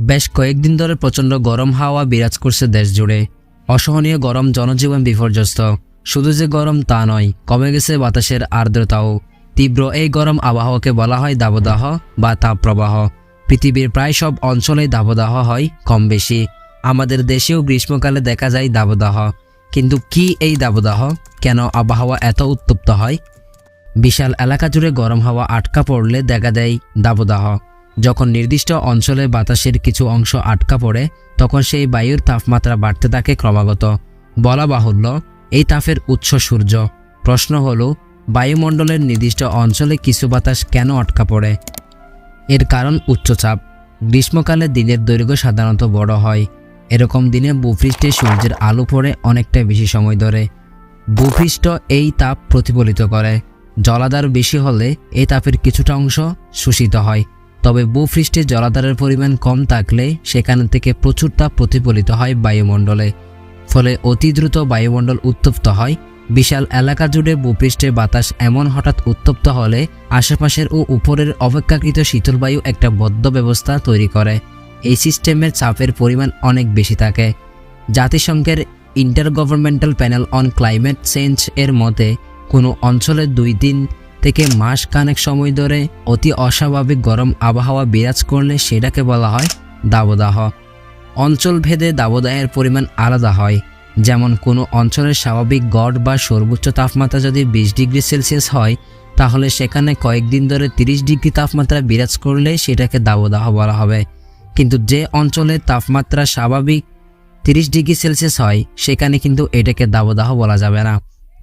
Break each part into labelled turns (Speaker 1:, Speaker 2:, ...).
Speaker 1: বেশ কয়েকদিন ধরে প্রচণ্ড গরম হাওয়া বিরাজ করছে দেশ জুড়ে। অসহনীয় গরম জনজীবন বিপর্যস্ত। শুধু যে গরম তা নয়, কমে গেছে বাতাসের আর্দ্রতাও। তীব্র এই গরম আবহাওয়াকে বলা হয় দাবদাহ বা তাপপ্রবাহ। পৃথিবীর প্রায় সব অঞ্চলেই দাবদাহ হয় কম বেশি। আমাদের দেশেও গ্রীষ্মকালে দেখা যায় দাবদাহ। কিন্তু কি এই দাবদাহ? কেন আবহাওয়া এত উত্তপ্ত হয়? বিশাল এলাকা জুড়ে গরম হাওয়া আটকা পড়লে দেখা দেয় দাবদাহ। যখন নির্দিষ্ট অঞ্চলে বাতাসের কিছু অংশ আটকা পড়ে, তখন সেই বায়ুর তাপমাত্রা বাড়তে থাকে ক্রমাগত। বলা বাহুল্য, এই তাপের উৎস সূর্য। প্রশ্ন হল, বায়ুমণ্ডলের নির্দিষ্ট অঞ্চলে কিছু বাতাস কেন আটকা পড়ে? এর কারণ উচ্চচাপ গ্রীষ্মকালে দিনের দৈর্ঘ্য সাধারণত বড় হয়। এরকম দিনে ভূপৃষ্ঠে সূর্যের আলো পড়ে অনেকটা বেশি সময় ধরে। ভূপৃষ্ঠ এই তাপ প্রতিফলিত করে। জলাধার বেশি হলে এই তাপের কিছুটা অংশ শোষিত হয়। তবে ভূপৃষ্ঠে জলাধারের পরিমাণ কম থাকলে সেখান থেকে প্রচুর তাপ প্রতিফলিত হয় বায়ুমণ্ডলে। ফলে অতি দ্রুত বায়ুমণ্ডল উত্তপ্ত হয়। বিশাল এলাকা জুড়ে ভূপৃষ্ঠে বাতাস এমন হঠাৎ উত্তপ্ত হলে আশেপাশের ও উপরের অপেক্ষাকৃত শীতল বায়ু একটা বদ্ধ ব্যবস্থা তৈরি করে। এই সিস্টেমের চাপের পরিমাণ অনেক বেশি থাকে। জাতিসংঘের intergovernmental panel on climate change এর মতে, কোনো অঞ্চলে দুই দিন থেকে মাস কানেক সময় ধরে অতি অস্বাভাবিক গরম আবহাওয়া বিরাজ করলে সেটাকে বলা হয় দাবদাহ। অঞ্চল ভেদে দাবদাহের পরিমাণ আলাদা হয়। যেমন কোনো অঞ্চলের স্বাভাবিক গড় বা সর্বোচ্চ তাপমাত্রা যদি বিশ ডিগ্রি সেলসিয়াস হয়, তাহলে সেখানে কয়েকদিন ধরে তিরিশ ডিগ্রি তাপমাত্রা বিরাজ করলে সেটাকে দাবদাহ বলা হবে। কিন্তু যে অঞ্চলে তাপমাত্রা স্বাভাবিক তিরিশ ডিগ্রি সেলসিয়াস হয়, সেখানে কিন্তু এটাকে দাবদাহ বলা যাবে না।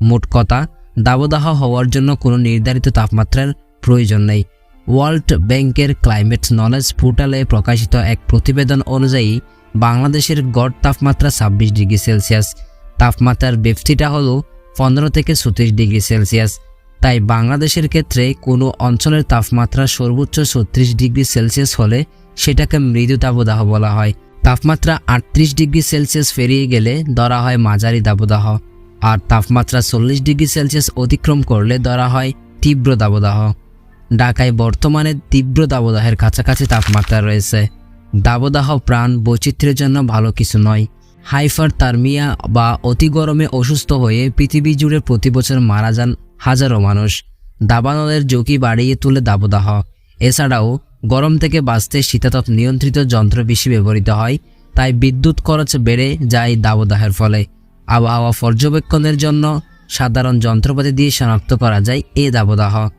Speaker 1: মোট কথা দাবদাহ হওয়ার জন্য কোনো নির্ধারিত তাপমাত্রার প্রয়োজন নেই। ওয়ার্ল্ড ব্যাংকের ক্লাইমেট নলেজ পোর্টালে প্রকাশিত এক প্রতিবেদন অনুযায়ী, বাংলাদেশের গড় তাপমাত্রা ছাব্বিশ ডিগ্রি সেলসিয়াস। তাপমাত্রার ব্যক্তিটা হলো পনেরো থেকে ছত্রিশ ডিগ্রি সেলসিয়াস। তাই বাংলাদেশের ক্ষেত্রে কোনো অঞ্চলের তাপমাত্রা সর্বোচ্চ ছত্রিশ ডিগ্রি সেলসিয়াস হলে সেটাকে মৃদু দাবদাহ বলা হয়। তাপমাত্রা আটত্রিশ ডিগ্রি সেলসিয়াস পেরিয়ে গেলে ধরা হয় মাঝারি দাবদাহ। আর তাপমাত্রা চল্লিশ ডিগ্রি সেলসিয়াস অতিক্রম করলে ধরা হয় তীব্র দাবদাহ। ঢাকায় বর্তমানে তীব্র দাবদাহের কাছাকাছি তাপমাত্রা রয়েছে। দাবদাহ প্রাণ বৈচিত্র্যের জন্য ভালো কিছু নয়। হাইফার তার্মিয়া বা অতি গরমে অসুস্থ হয়ে পৃথিবী জুড়ে প্রতি বছর মারা যান হাজারো মানুষ। দাবানলের ঝুঁকি বাড়িয়ে তুলে দাবদাহ। এছাড়াও গরম থেকে বাঁচতে শীতাতপ নিয়ন্ত্রিত যন্ত্র বেশি ব্যবহৃত হয়, তাই বিদ্যুৎ খরচ বেড়ে যায় দাবদাহের ফলে। আবহাওয়া পর্যবেক্ষণের জন্য সাধারণ যন্ত্রপাতি দিয়ে শনাক্ত করা যায় এ দাবদাহ।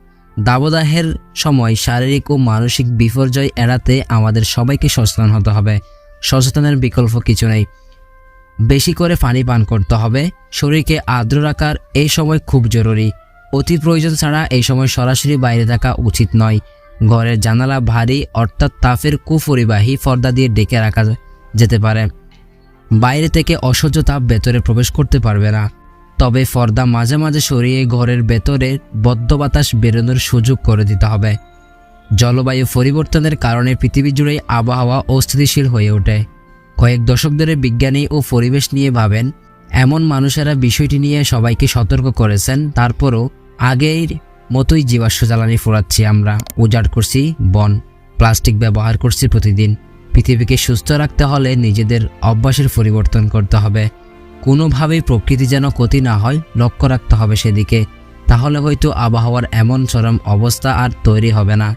Speaker 1: দাবদাহের সময় শারীরিক ও মানসিক বিপর্যয় এড়াতে আমাদের সবাইকে সচেতন হতে হবে। সচেতনের বিকল্প কিছু নেই। বেশি করে পানি পান করতে হবে। শরীরকে আর্দ্র রাখার এই সময় খুব জরুরি। অতি প্রয়োজন ছাড়া এই সময় সরাসরি বাইরে থাকা উচিত নয়। ঘরের জানালা ভারী অর্থাৎ তাপের কুপরিবাহী পর্দা দিয়ে ডেকে রাখা যেতে পারে। বাইরে থেকে অসহ্য তাপ ভেতরে প্রবেশ করতে পারবে না। তবে পর্দা মাঝে মাঝে সরিয়ে ঘরের ভেতরে বদ্ধ বাতাস বেরোনোর সুযোগ করে দিতে হবে। জলবায়ু পরিবর্তনের কারণে পৃথিবী জুড়ে আবহাওয়া অস্থিতিশীল হয়ে ওঠে। কয়েক দশক ধরে বিজ্ঞানী ও পরিবেশ নিয়ে ভাবেন, এমন মানুষেরা বিষয়টি নিয়ে সবাইকে সতর্ক করেছেন, তারপরও আগের মতোই জীবাশ্ম জ্বালানি ফোরাচ্ছি আমরা। উজাড় করছি বন, প্লাস্টিক ব্যবহার করছি প্রতিদিন। পৃথিবীকে সুস্থ রাখতে হলে নিজেদের অভ্যাসের পরিবর্তন করতে হবে। কোনোভাবেই প্রকৃতি যেন ক্ষতি না হয়, লক্ষ্য রাখতে হবে সেদিকে। তাহলে হয়তো আবহাওয়ার এমন চরম অবস্থা আর তৈরি হবে না।